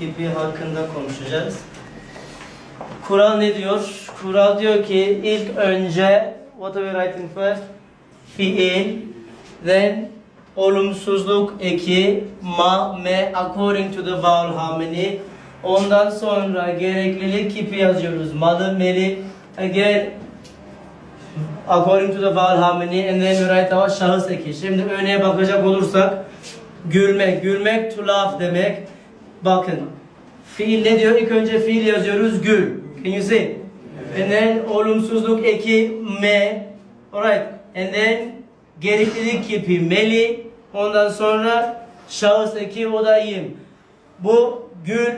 kipi hakkında konuşacağız. Kural ne diyor? Kural diyor ki ilk önce what are we writing first? Fiil, then olumsuzluk eki, ma, me according to the vowel harmony. Ondan sonra gereklilik kipi yazıyoruz. Malı, meli, again according to the vowel harmony and then we write our şahıs eki. Şimdi örneğe bakacak olursak gülmek, gülmek to laugh demek. Bakın fiil ne diyor? İlk önce fiil yazıyoruz gül. Can you see? And then olumsuzluk eki me. Alright. And then gereklilik kipi meli. Ondan sonra şahıs eki o da yim. Bu gül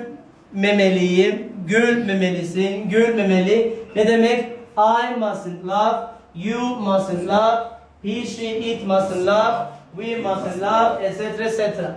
memeliyim. Gül memelisin. Gül memeli. Ne demek? I mustn't laugh. You mustn't laugh. He, she, it mustn't laugh. We mustn't laugh. Etc. etc.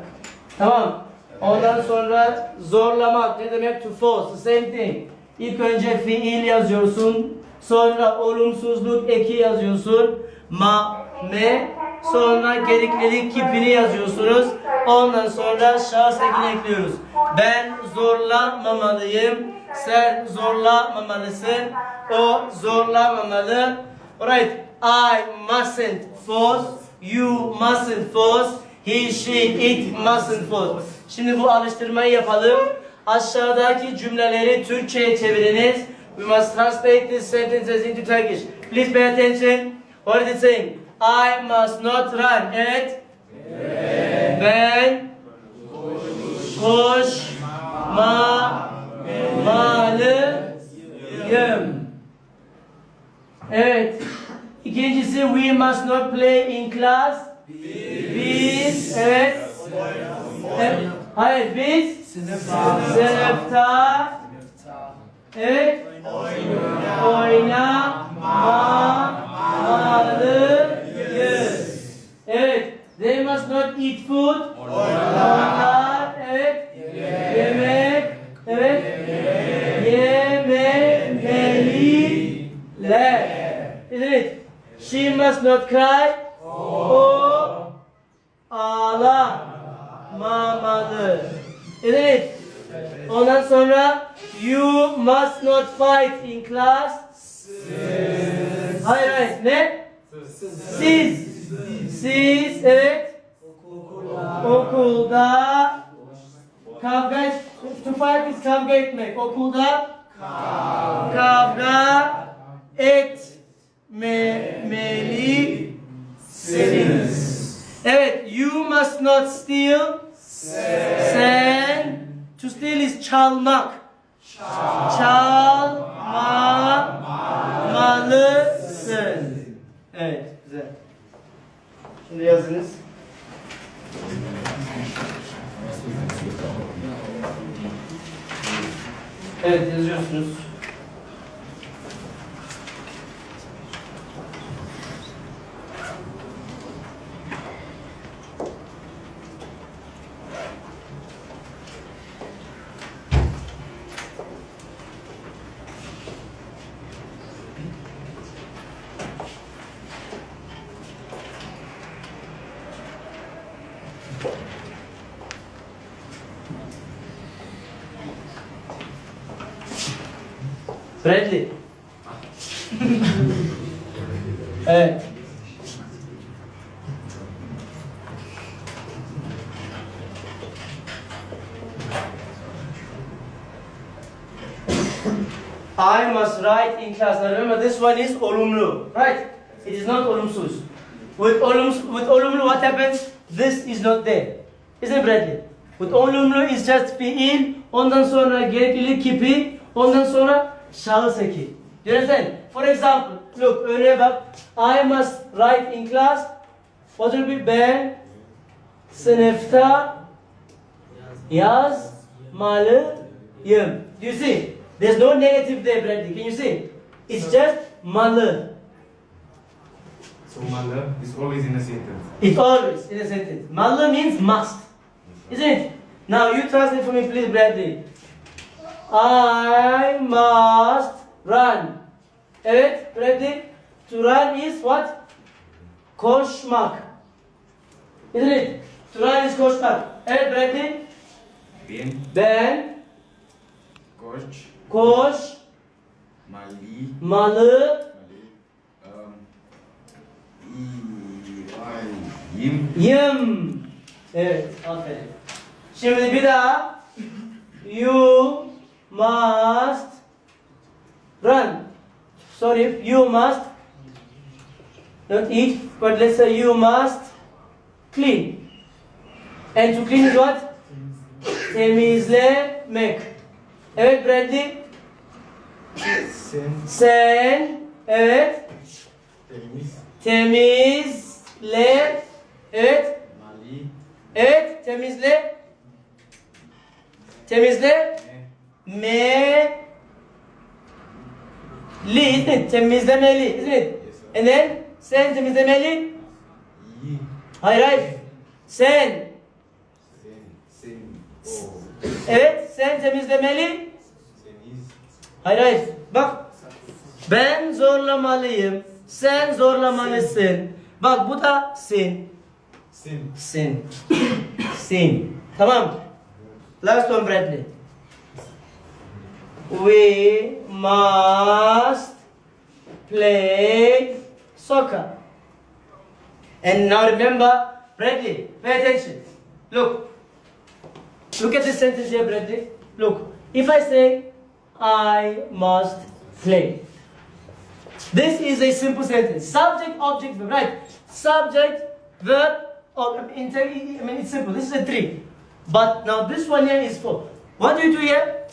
Tamam. Ondan sonra zorlamak ne demek? To force. Same thing. İlk önce fiil yazıyorsun. Sonra olumsuzluk eki yazıyorsun. Ma, me. Sonra gereklilik kipini yazıyorsunuz. Ondan sonra şahıs ekini ekliyoruz. Ben zorlamamalıyım. Sen zorlamamalısın. O zorlamamalı. Alright. I mustn't force. You mustn't force. He, she, it mustn't force. Şimdi bu alıştırmayı yapalım. Aşağıdaki cümleleri Türkçe'ye çeviriniz. We must translate these sentences into Turkish. Please pay attention. What is it saying? I must not run. Evet. Ben koşmalıyım. Evet. İkincisi we must not play in class. Biz evet. evet. Hayır biz sınıfta evet oynamalıyız. Evet. They must not eat food. Onlar evet yemek evet yememeliler. İt? She must not cry. O ağlamamalı. Isn't it? Ondan sonra you must not fight in class. Hayır hayır ne? Siz. Siz evet. Okulda kavga et- to fight is kavga etmek. Okulda kavga etmemelisiniz. Evet, you must not steal. Sen. To steal is çalmak. Çalmamalısın. Evet, güzel. Şimdi yazınız. Evet, yazıyorsunuz. Bradley. evet. I must write in class. Now remember, this one is olumlu, right? It is not olumsuz. With olums, with olumlu, what happens? This is not there. Isn't it Bradley? With olumlu is just fiil, ondan sonra gereklilik kipi, ondan sonra şahıs eki. You understand? For example, look, örneğe bak. I must write in class. What will be? Ben sınıfta yazmalıyım. Do you see? There's no negative there, Bradley. Can you see? It's just malı. So mother is always in a sentence. It always in a sentence. Malı means must. Isn't it? Now you translate for me, please, Bradley. I must run. Evet, Bradley. To run is what? Koşmak. İt? To run is koşmak. Evet, Bradley. Ben. Ben Koç. koş Mali. malı. Um, İbrahim. yım. Evet, aferin. Şimdi bir daha. You must run. Sorry, you must not eat, but let's say you must clean. And to clean is what? Temizlemek. Evet Bradley. Sen. Sen evet Temiz. temizle. Evet. Mali. Evet temizle. Temizle. Me. Li isn't? Temizlemeli isn't it? And then sen temizlemeli. İyi. Hayır hayır. Sen. Sen. Sen. Evet sen temizlemeli. Seniz. Hayır hayır. Bak. Ben zorlamalıyım. Sen zorlamalısın. Bak bu da sin. Sen. Sin. Sin. Tamam. Last one Bradley. We must play soccer. And now remember, Bradley, pay attention. Look. Look at this sentence here, Bradley. Look. If I say, I must play. This is a simple sentence. Subject, object, verb, right? Subject, verb, mean, I mean it's simple. This is a three. But now this one here is four. What do you do here?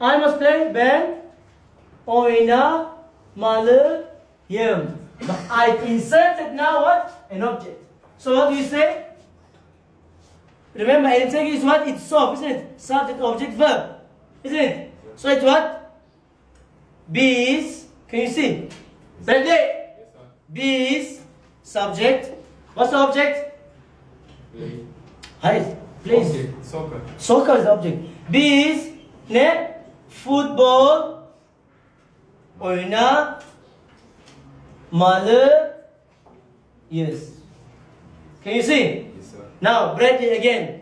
I must play ben oynamalıyım. But I inserted now what? An object. So what do you say? Remember, integrity is what? It's soft, isn't it? Subject, object, verb. Isn't it? So it's what? Bees. Can you see? Sir. Bees. Subject. What's the object? Play. Please. Okay. Soccer. Soccer is the object. Biz ne? Futbol oyna malı yes. Can you see? Yes, sir. Now, Bradley again.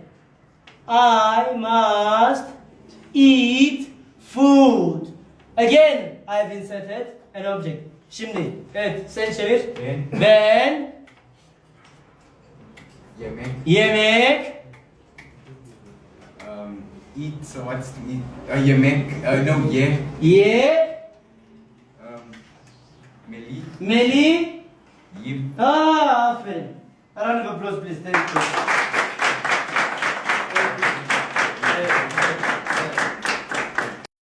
I must eat food. Again, I have inserted an object. Şimdi, evet sen çevir. Ben. Ben Yemek. yemek eat. So what's to eat? Uh, yemek. Uh, no. Yeah. ye Um, Meli. meli Yim. Ah, aferin. A round of applause please. Thank you.